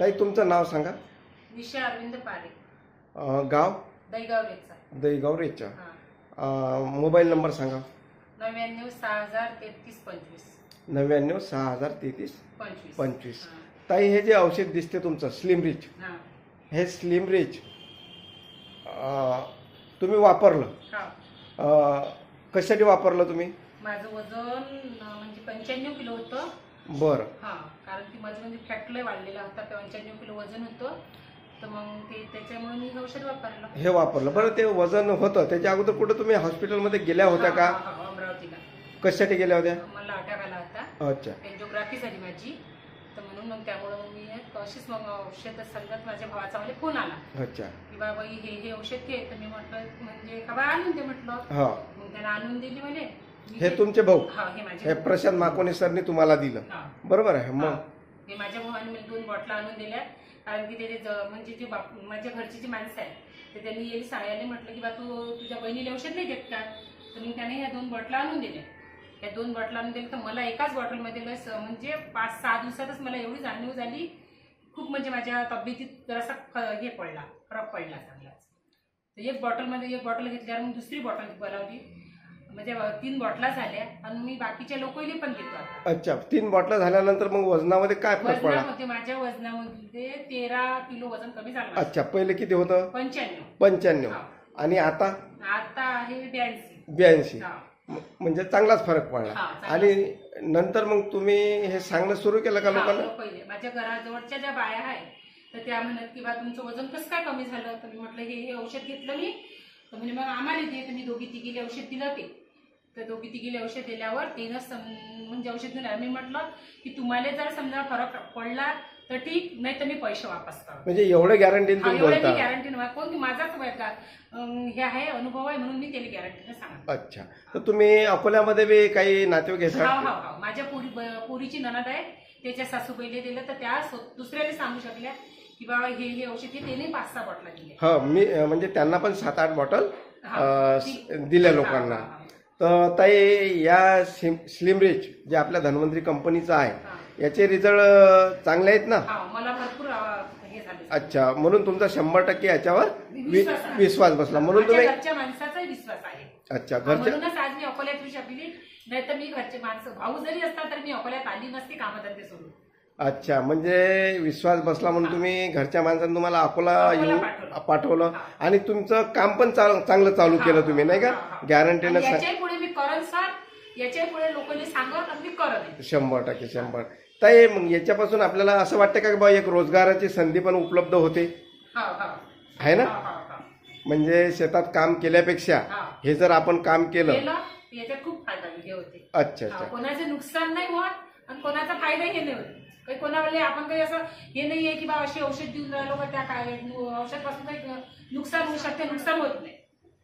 ताई तुमचं नाव सांगा. विषय अरविंद पारे. अं, गाव? दहीगाव रेचा हा. अं, मोबाईल नंबर सांगा. नव्याण्णव सहा हजार तेहतीस पंचवीस. नव्याण्णव सहा हजार तेहतीस पंचवीस. पंचवीस. हा. ताई हे जे औषध दिसते तुमचं स्लिम रिच हा. हे स्लिम रिच अं, तुम्ही वापरलं. हा. अं, कशासाठी वापरलं तुम्ही? माझं वजन अं, म्हणजे पंच्याण्णव किलो होतं. बरं. हा कारण की माझं म्हणजे फॅट लय वाढलेला होता पंच्याण्णव किलो वजन होतं. तर मग ते त्याच्यामुळे मी हे औषध वापरलं. हे वापरलं. बरं ते वजन होतं. त्याच्या अगोदर कुठं तुम्ही हॉस्पिटलमध्ये गेल्या होत्या हा, का? हा, हा, अमरावतीला. कशासाठी गेल्या होत्या? मला अटॅक आला होता. अच्छा. एन्जिओग्राफी झाली माझी. तर म्हणून मग त्यामुळे मग मी अशीच मग औषध सांगत माझ्या भावाचा मला फोन आला. अच्छा. की बाबा हे हे औषध घे. तर मी म्हटलं म्हणजे का बा आणून दे? म्हटलं. हा. मग त्यानं आणून दिली म्हणे. हे तुमचे भाऊ. हा हे माझे हे प्रशांत माकोने सरनी तुम्हाला दिलं. हा, बरोबर आहे. मग? हे माझ्या भावाने मला दोन बॉटला आणून दिल्या. कारण की त्याचे ज- म्हणजे जे बाप माझ्या घरची जी माणसं आहेत तर त्यांनी येईल सांगायला म्हटलं की बा तू तुझ्या बहिणीला औषध नाही देत का? तर मग त्याने ह्या दोन बॉटला आणून दिल्या. या दोन बॉटला आणून दिल्या. तर मला एकाच बॉटलमध्ये लस म्हणजे पाच सहा दिवसातच मला एवढी जाणीव झाली. खूप म्हणजे माझ्या तब्येतीत जरासा फ- हे पडला फरक पडला चांगलाच. तर एक बॉटलमध्ये एक बॉटल घेतल्यावर मग दुसरी बॉटल बनवली. म्हणजे तीन बॉटला झाल्या आणि मी बाकीच्या लोकांनी पण आता. अच्छा तीन बॉटल झाल्यानंतर मग वजनामध्ये काय फरक पडला? वजनामध्ये माझ्या वजनामध्ये तेरा किलो वजन कमी झालं माझं. अच्छा पहिले किती होतं? पंच्याण्णव. पंच्याण्णव. हा. आणि आता? आता आहे ब्याऐंशी. ब्याऐंशी. हा. म्हणजे चांगलाच फरक पडला. हा, चांगलाच. आणि नंतर मग तुम्ही हे सांगणं सुरू केलं का हा, लोकांना? पहिले. माझ्या घराजवळच्या ज्या बाया आहेत तर त्या म्हणत की बा तुमचं वजन कसं काय कमी झालं? तर मी म्हटलं हे हे औषध घेतलं मी. तर म्हणजे मग आम्हाला दे. तर मी दोघी तिघीले औषध दिलं ते. तर दोघी तिघीले औषध दिल्यावर तिनंच सम- म्हणजे औषध दिलं मी म्हटलं की तुम्हाला जर समजा फरक पडला तर ठीक नाही तर मी पैसे वापस करतो म्हणजे एवढं हा, तुम्ही एवढं मी गॅरंटी कोण की माझाच वय का अं, हे आहे अनुभव आहे म्हणून मी त्याला गॅरंटीने सांगतो अच्छा. तर तुम्ही अकोल्यामध्ये बी काही नातेवाईक हा घेता हा हा माझ्या पोरी ब- पोरीची ननद आहे त्याच्या सासूबाईले दिलं तर त्या स्व- दुसऱ्याला सांगू शकल्या की बाबा हे हे औषध हे त्याने पाच सहा बॉटला दिले. हा मी अं, म्हणजे त्यांना पण सात आठ बॉटल हा, दिल्या लोकांना. हा, हा, तर ताई या स्लिम रिच जे आपल्या धन्वंतरी कंपनीचं आहे. याचे रिझल्ट चांगले आहेत ना? हा मला भरपूर अं, हे झाले. अच्छा म्हणून तुमचा शंभर टक्के याच्यावर वि- विश्वास आहे. विश्वास बसला. म्हणून माझ्या तुम्ही घरच्या माणसाचाही विश्वास आहे. अच्छा घरच्या म्हणूनच आज मी अकोल्यात येऊ शकली नाही तर मी घरचे माणसं भाऊ जरी असता तर मी अकोल्यात आली नसती कामधंदे सोडून. अच्छा म्हणजे विश्वास बसला म्हणून तुम्ही घरच्या माणसांनी तुम्हाला अकोला येऊन पाठवलं. आणि तुमचं काम पण चाल- चांगलं चालू केलं तुम्ही नाही का. गॅरंटीनं आणि याच्याही पुढे मी करन सर याच्याही पुढे लोकांनी सांगत आणि मी करत शंभर टक्के शंभर. ताई मग याच्यापासून आपल्याला असं वाटतं का की बा एक रोजगाराची संधी पण उपलब्ध होते? हा हा. आहे ना? हा, हा, हा. म्हणजे शेतात काम केल्यापेक्षा हा. हे जर आपण काम केलं केलं याच्यात खूप फायदा हे होते. अच्छा अच्छा. कोणाचं नुकसान नाही होत आणि कोणाचा फायदा हे नाही होत. काही कोणाला आपण काही असं हे नाहीये की बा अशी औषध देऊन राहिलो का त्या काय औषधपासून काही नुकसान होऊ शकते नुकसान होत नाही.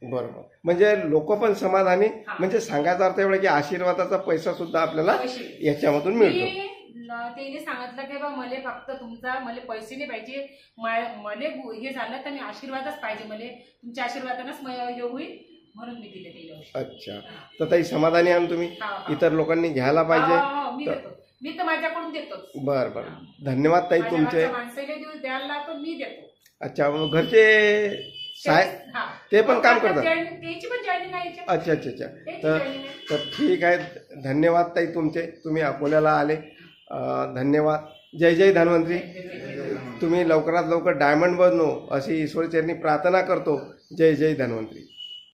बरोबर. म्हणजे लोक पण समाधानी. म्हणजे सांगायचा अर्थ एवढा की आशीर्वादाचा पैसा सुद्धा आपल्याला. याच्यामधून मिळतो. त्याने सांगितलं की बा मला फक्त तुमचा मला पैसे नाही पाहिजे मला हे झालं तर मी आशीर्वादच पाहिजे मला तुमच्या आशीर्वादानंच हे होईल म्हणून मी दिले ते अच्छा. तर ताई समाधानी आहात तुम्ही. इतर लोकांनी घ्यायला पाहिजे. मी देतो तर माझ्याकडून देतोच. बर बर. धन्यवाद ताई माझ्या तुमचे. घरच्या माणसाला देऊ द्यायला लागतो मी देतो. अच्छा मग घरचे साहेब हा. ते पण काम करतात? जॉईन- त्याची पण जॉईनिंग आहे याच्यात. अच्छा अच्छा अच्छा. त्याची तर जॉईनिंग आहे. तर ठीक आहे. धन्यवाद ताई तुमचे. तुम्ही अकोल्याला आले. अं, धन्यवाद. जय जय धन्वंतरी. तुम्ही लवकरात लवकर डायमंड बनू अशी ईश्वरचरणी प्रार्थना करतो. जय जय धन्वंतरी.